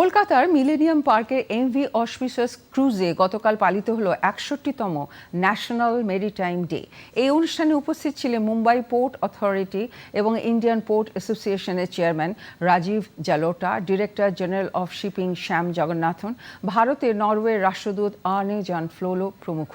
কলকাতার মিলেনিয়াম পার্কের এমভি অসপিশাস ক্রুজে গতকাল পালিত হলো একষট্টিতম ন্যাশনাল মেরিটাইম ডে। এই অনুষ্ঠানে উপস্থিত ছিলেন মুম্বাই পোর্ট অথরিটি এবং ইন্ডিয়ান পোর্ট অ্যাসোসিয়েশনের chairman Rajiv Jalota, director general of shipping Shyam Jagannathan, ভারতের নরওয়ের রাষ্ট্রদূত আর্নে জান ফ্লোলো প্রমুখ।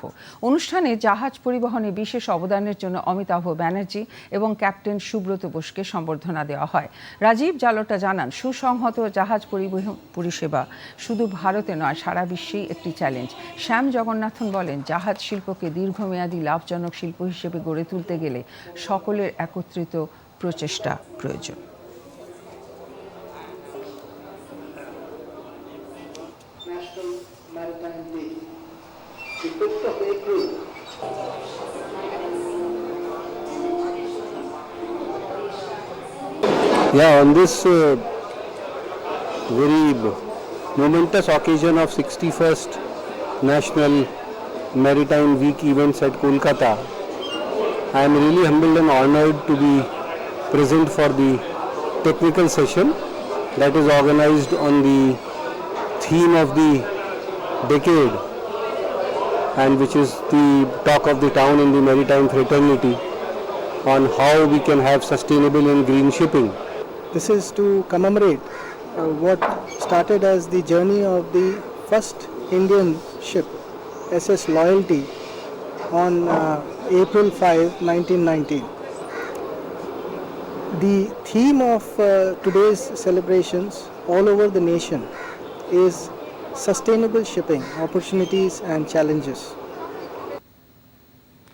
অনুষ্ঠানে জাহাজ পরিবহনে বিশেষ অবদানের জন্য অমিতাভ ব্যানার্জি এবং ক্যাপ্টেন সুব্রত বোসকে সম্বর্ধনা দেওয়া হয়। রাজীব জালোটা জানান, সুসংহত জাহাজ পরিবহন পরিষেবা শুধু ভারতে নয় সারা বিশ্বেই একটি চ্যালেঞ্জ শ্যাম জগন্নাথন বলেন জাহাজ শিল্পকে দীর্ঘমেয়াদী লাভজনক শিল্প হিসেবে গড়ে তুলতে গেলে সকলের একত্রিত প্রচেষ্টা প্রয়োজন National Maritime Day. The 5th of April Yeah, on this uh, very momentous occasion of 61st National Maritime Week events at Kolkata, I am really humbled and honored to be present for the technical session that is organized on the theme of the decade and which is the talk of the town in the maritime fraternity on how we can have sustainable and green shipping. This is to commemorate what started as the journey of the first Indian ship, SS Loyalty, on uh, April 5, 1919. The theme of uh, today's celebrations all over the nation is sustainable shipping opportunities and challenges.